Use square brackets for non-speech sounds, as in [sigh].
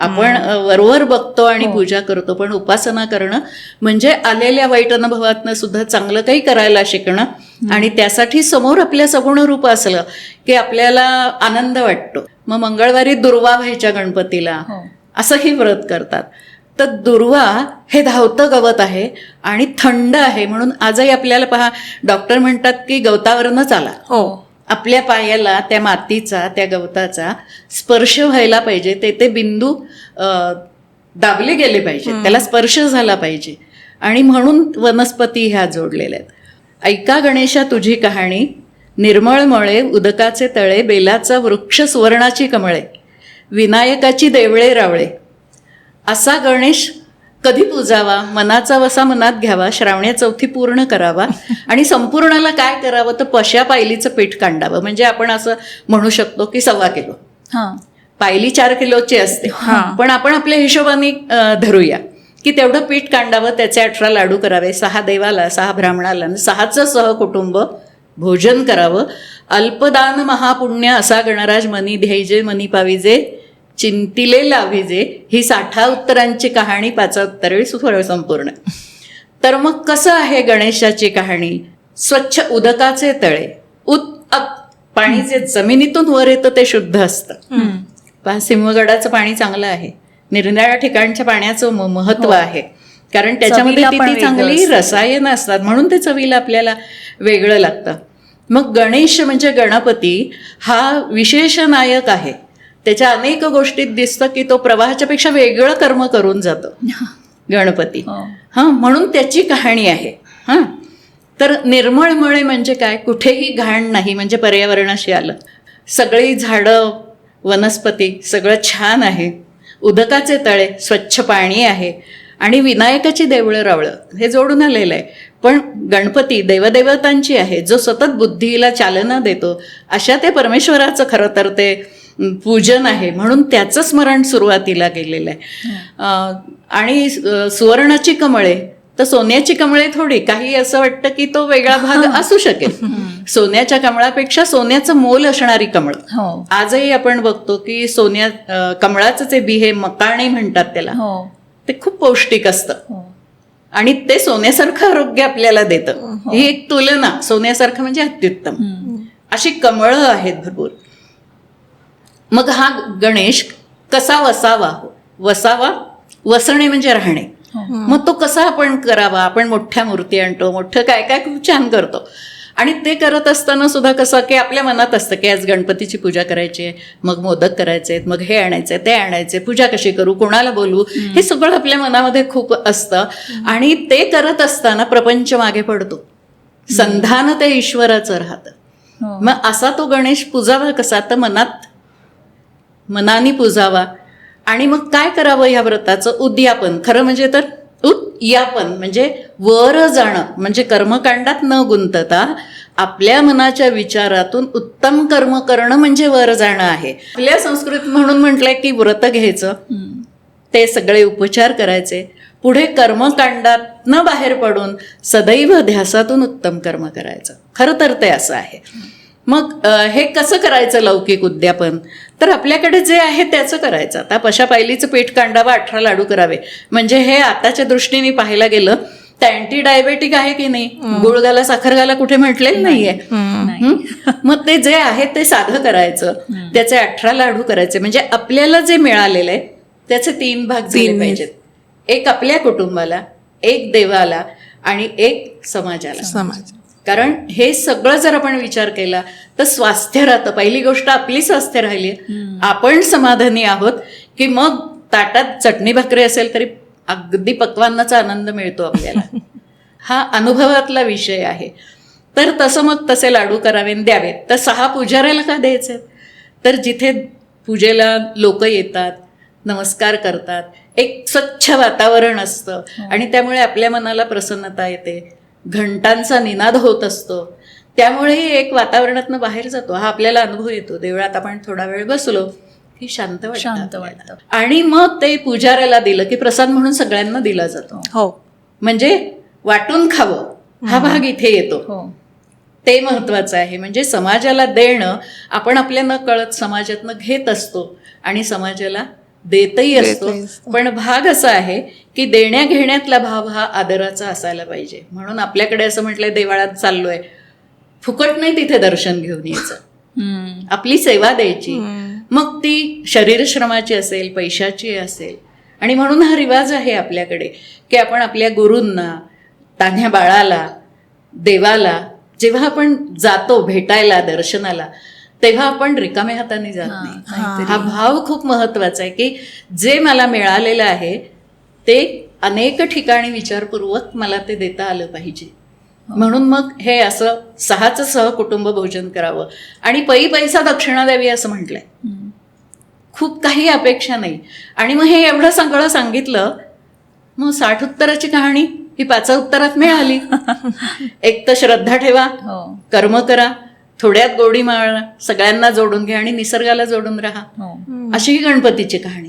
आपण वरवर बघतो आणि पूजा करतो पण उपासना करणं म्हणजे आलेल्या वाईट अनुभवातनं सुद्धा चांगलं काही करायला शिकणं. आणि त्यासाठी समोर आपल्या सगुण रूप असलं की आपल्याला आनंद वाटतो. मग मंगळवारी दुर्वा व्हायच्या गणपतीला. असंही व्रत करतात. तर दुर्वा हे धावतं गवत आहे आणि थंड आहे म्हणून आजही आपल्याला पहा डॉक्टर म्हणतात की गवतावरनं चाला हो. आपल्या पायाला त्या मातीचा त्या गवताचा स्पर्श व्हायला पाहिजे. ते ते बिंदू दाबले गेले पाहिजे त्याला स्पर्श झाला पाहिजे. आणि म्हणून वनस्पती ह्या जोडलेल्या आहेत. ऐका गणेशा तुझी कहाणी. निर्मळ मळे उदकाचे तळे बेलाचा वृक्ष सुवर्णाची कमळे विनायकाची देवळे रावळे. असा गणेश कधी पूजावा मनाचा वसा मनात घ्यावा श्रावण्या चौथी पूर्ण करावा आणि संपूर्णाला काय करावं तर पशा पायलीचं पीठ कांडावं. म्हणजे आपण असं म्हणू शकतो की सव्वा किलो. हा. पायली चार किलोची असते. पण आपण आपल्या हिशोबाने धरूया की तेवढं पीठ कांडावं त्याचे अठरा लाडू करावे सहा देवाला सहा ब्राह्मणाला आणि सहाचं सहकुटुंब भोजन करावं. अल्पदान महापुण्य असा गणराज मनी ध्येजे मनी पाविजे चिंतिले लाभिजे ही साठा उत्तरांची कहाणी पाच उत्तरे सुफळ संपूर्ण. तर मग कसं आहे गणेशाची कहाणी? स्वच्छ उदकाचे तळे उत अप पाणी जे जमिनीतून वर येतं ते शुद्ध असतं. पहा सिंहगडाचं पाणी चांगलं आहे. निरनिराळ्या ठिकाणच्या पाण्याचं महत्त्व आहे. कारण त्याच्यामध्ये चवीला ती पण ती चांगली. रसायनं असतात म्हणून ते चवीला आपल्याला वेगळं लागतं. मग गणेश म्हणजे गणपती हा विशेष नायक आहे. त्याच्या अनेक गोष्टीत दिसतं की तो प्रवाहाच्या पेक्षा वेगळं कर्म करून जातो. गणपती. हो. म्हणून त्याची कहाणी आहे. हा. तर निर्मळमळे म्हणजे काय? कुठेही घाण नाही म्हणजे पर्यावरणाशी आलं. सगळी झाडं वनस्पती सगळं छान आहे. उदकाचे तळे स्वच्छ पाणी आहे. आणि विनायकाची देवळं रावळं हे जोडून आलेलं आहे. पण गणपती देवदेवतांची आहे जो सतत बुद्धीला चालना देतो अशा ते परमेश्वराचं खरं तर ते पूजन आहे. म्हणून त्याचं स्मरण सुरुवातीला केलेलं आहे. आणि सुवर्णाची कमळे तर सोन्याची कमळे थोडी काही असं वाटतं की तो वेगळा भाग असू शकेल. सोन्याच्या कमळापेक्षा सोन्याचं मोल असणारी कमळ. हो. आजही आपण बघतो की सोन्या कमळाचं जे बी हे मकाणे म्हणतात त्याला. हो. ते खूप पौष्टिक असतं. हो. आणि ते सोन्यासारखं आरोग्य आपल्याला देतं. ही. एक तुलना सोन्यासारखं म्हणजे अत्युत्तम. अशी कमळं आहेत भरपूर. मग हा गणेश कसा वसावा? वसावा? वसणे म्हणजे राहणे. मग तो कसा आपण करावा? आपण मोठ्या मूर्ती आणतो मोठं काय काय खूप छान करतो. आणि ते करत असताना सुद्धा कसं की आपल्या मनात असतं की आज गणपतीची पूजा करायची आहे मग मोदक करायचे आहेत मग हे आणायचे ते आणायचे पूजा कशी करू कोणाला बोलवू? हे सगळं आपल्या मनामध्ये खूप असतं. आणि ते करत असताना प्रपंच मागे पडतो. संधान ते ईश्वराचं राहतं. हो. मग असा तो गणेश पूजावा कसा? तर मनात मनाने पुजावा. आणि मग काय करावं या व्रताचं? उद्यापन. खरं म्हणजे तर उद्यापन म्हणजे वर जाणं. म्हणजे कर्मकांडात न गुंतता आपल्या मनाच्या विचारातून उत्तम कर्म करणं म्हणजे वर जाणं आहे. आपल्या संस्कृत म्हणून म्हटलंय की व्रत घ्यायचं. ते सगळे उपचार करायचे. पुढे कर्मकांडात न बाहेर पडून सदैव ध्यासातून उत्तम कर्म करायचं. खरं तर ते असं आहे. मग हे कसं करायचं लौकिक उद्यापन? तर आपल्याकडे जे आहे त्याचं करायचं. आता पशा पायलीचं पीठ कांडावा अठरा लाडू करावे. म्हणजे हे आताच्या दृष्टीने पाहायला गेलं तर अँटी डायबेटिक आहे की नाही? गुळ घाला साखर घाला कुठे म्हटलेलं नाहीये? मग ते जे आहे ते साधं करायचं. त्याचे अठरा लाडू करायचे. म्हणजे आपल्याला जे मिळालेलं आहे त्याचे तीन भाग झाले पाहिजेत. एक आपल्या कुटुंबाला एक देवाला आणि एक समाजाला. समाज कारण हे सगळं जर आपण विचार केला तर स्वास्थ्य राहतं. पहिली गोष्ट आपली स्वास्थ्य राहिली. आपण समाधानी आहोत की मग ताटात चटणी भाकरी असेल तरी अगदी पक्वान्नाचा आनंद मिळतो आपल्याला. [laughs] हा अनुभवातला विषय आहे. तर तसं मग तसे लाडू करावे द्यावेत तर सहा पुजाऱ्याला का द्यायचे? तर जिथे पूजेला लोक येतात नमस्कार करतात एक स्वच्छ वातावरण असतं. आणि त्यामुळे आपल्या मनाला प्रसन्नता येते. घंटांचा निनाद होत असतो. त्यामुळेही एक वातावरणातनं बाहेर जातो. हा आपल्याला अनुभव येतो. देवळात आपण थोडा वेळ बसलो की शांत वाटतं शांत. वाटतं. आणि मग ते पुजाऱ्याला दिलं की प्रसाद म्हणून सगळ्यांना दिला जातो. हो. म्हणजे वाटून खावं. हा भाग इथे येतो. हो. ते महत्वाचं आहे. म्हणजे समाजाला देणं आपण आपल्या न कळत समाजातनं घेत असतो. आणि समाजाला देतही असतो. पण भाग असा आहे की देण्या घेण्यातला भाव हा आदराचा असायला पाहिजे म्हणून आपल्याकडे असं म्हटलंय देवाळात चाललोय फुकट नाही तिथे दर्शन घेऊन यायचं. आपली सेवा द्यायची. मग ती शरीरश्रमाची असेल पैशाची असेल आणि म्हणून हा रिवाज आहे आपल्याकडे की आपण आपल्या गुरूंना तान्ह्या बाळाला देवाला जेव्हा आपण जातो भेटायला दर्शनाला तेव्हा आपण रिकाम्या हाताने जात हा, नाही. हा भाव खूप महत्त्वाचा आहे की जे मला मिळालेलं आहे ते अनेक ठिकाणी विचारपूर्वक मला ते देता आलं पाहिजे. म्हणून मग हे असं सहाचं सह कुटुंब भोजन करावं. आणि पै पैसा दक्षिणा द्यावी असं म्हटलंय. खूप काही अपेक्षा नाही. आणि मग हे एवढं सगळं सांगितलं मग साठ उत्तराची कहाणी ही पाच उत्तरात मिळाली. [laughs] एक तर श्रद्धा ठेवा हो. कर्म करा थोड्यात गोडी माळा सगळ्यांना जोडून घ्या आणि निसर्गाला जोडून राहा. हो. अशी ही गणपतीची कहाणी.